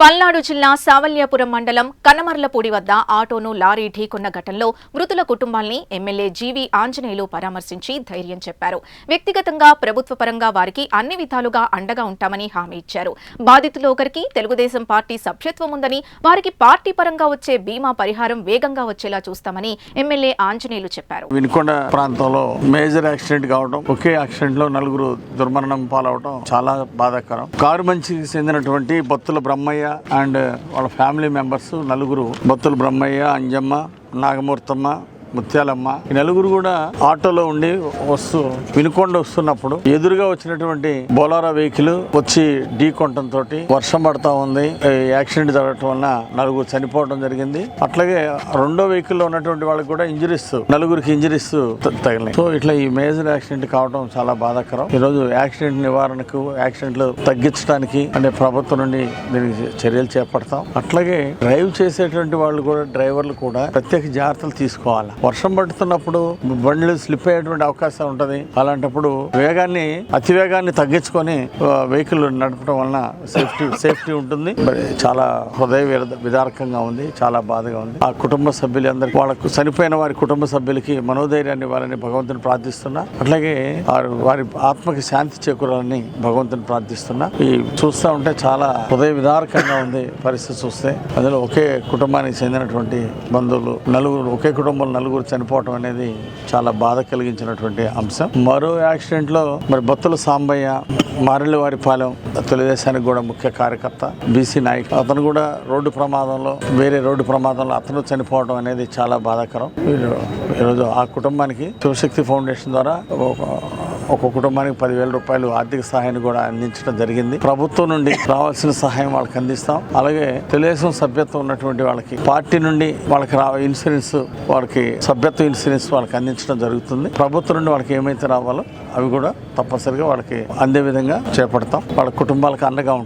పల్నాడు జిల్లా సావల్యాపురం మండలం కనమర్లపూడి వద్ద ఆటోను లారీ ఢీకొన్న ఘటనలో మృతుల కుటుంబాల్ని ఎమ్మెల్యే జీవి ఆంజనేయులు పరామర్శించి ధైర్యం చెప్పారు. వ్యక్తిగతంగా ప్రభుత్వ పరంగా వారికి అన్ని విధాలుగా అండగా ఉంటామని హామీ ఇచ్చారు. బాధితులు ఒకరికి తెలుగుదేశం పార్టీ సభ్యత్వం ఉందని వారికి పార్టీ పరంగా వచ్చే బీమా పరిహారం వేగంగా వచ్చేలా చూస్తామని ఎమ్మెల్యే ఆంజనేయులు చెప్పారు. వినుకొండ ప్రాంతంలో మేజర్ యాక్సిడెంట్ కావడం ఒకే యాక్సిడెంట్లో నలుగురు దుర్మరణం పాలవడం చాలా బాధాకరం. కారు మంచి చెందినటువంటి బొత్తుల బ్రహ్మయ్య అండ్ వాళ్ళ ఫ్యామిలీ మెంబర్స్ నలుగురు బొత్తుల బ్రహ్మయ్య అంజమ్మ నాగమూర్తమ్మ ముత్యాలమ్మ. ఈ నలుగురు కూడా ఆటోలో ఉండి వస్తూ వినుకొండ వస్తున్నప్పుడు ఎదురుగా వచ్చినటువంటి బోలారా వెహికల్ వచ్చి ఢీ కొట్టడంతో వర్షం పడతా ఉంది. యాక్సిడెంట్ జరగటం వలన నలుగురు చనిపోవడం జరిగింది. అట్లాగే రెండో వెహికల్లో ఉన్నటువంటి వాళ్ళకి కూడా ఇంజరీస్ నలుగురికి ఇంజరీస్ తగిలినాయి. సో ఇట్లా ఈ మేజర్ యాక్సిడెంట్ కావడం చాలా బాధాకరం. ఈ రోజు యాక్సిడెంట్ నివారణకు యాక్సిడెంట్లు తగ్గించడానికి అంటే ప్రభుత్వం నుండి దీనికి చర్యలు చేపడతాం. అట్లాగే డ్రైవ్ చేసేటువంటి వాళ్ళు కూడా డ్రైవర్లు కూడా ప్రత్యేక జాగ్రత్తలు తీసుకోవాలి? వర్షం పడుతున్నప్పుడు బండ్లు స్లిప్ అయ్యేటువంటి అవకాశం ఉంటుంది. అలాంటప్పుడు వేగాన్ని అతివేగాన్ని తగ్గించుకొని వెహికల్ నడపడం వలన సేఫ్టీ సేఫ్టీ ఉంటుంది. మరి చాలా హృదయ విదారకంగా ఉంది చాలా బాధగా ఉంది. ఆ కుటుంబ సభ్యులందరికీ వాళ్ళకు చనిపోయిన వారి కుటుంబ సభ్యులకి మనోధైర్యాన్ని ఇవ్వాలని భగవంతుని ప్రార్థిస్తున్నా. అట్లాగే వారి- వారి ఆత్మకి శాంతి చేకూరాలని భగవంతుని ప్రార్థిస్తున్నా. ఈ చూస్తా ఉంటే చాలా హృదయ విదారకంగా ఉంది పరిస్థితి చూస్తే. అందులో ఒకే కుటుంబానికి చెందినటువంటి బంధువులు నలుగురు ఒకే కుటుంబంలో నలుగురు చనిపోవటం అనేది చాలా బాధ కలిగించినటువంటి అంశం. మరో యాక్సిడెంట్లో మరి బొత్తుల సాంబయ్య మారెళ్ళవారిపాలెం తెలుగుదేశానికి కూడా ముఖ్య కార్యకర్త బీసీ నాయక్ అతను కూడా రోడ్డు ప్రమాదంలో వేరే రోడ్డు ప్రమాదంలో అతను చనిపోవడం అనేది చాలా బాధాకరం. ఈరోజు ఆ కుటుంబానికి శివశక్తి ఫౌండేషన్ ద్వారా ఒక- ఒక కుటుంబానికి పదివేల రూపాయలు ఆర్థిక సహాయాన్ని కూడా అందించడం జరిగింది. ప్రభుత్వం నుండి రావాల్సిన సహాయం వాళ్ళకి అందిస్తాం. అలాగే తెలుగుదేశం సభ్యత్వం ఉన్నటువంటి వాళ్ళకి పార్టీ నుండి వాళ్ళకి రా ఇన్సూరెన్స్ వాళ్ళకి సభ్యత్వ ఇన్సూరెన్స్ వాళ్ళకి అందించడం జరుగుతుంది. ప్రభుత్వం నుండి వాళ్ళకి ఏమైతే రావాలో అవి కూడా తప్పనిసరిగా వాళ్ళకి అందే విధంగా చేపడతాం. వాళ్ళ కుటుంబాలకు అండగా ఉంటాం.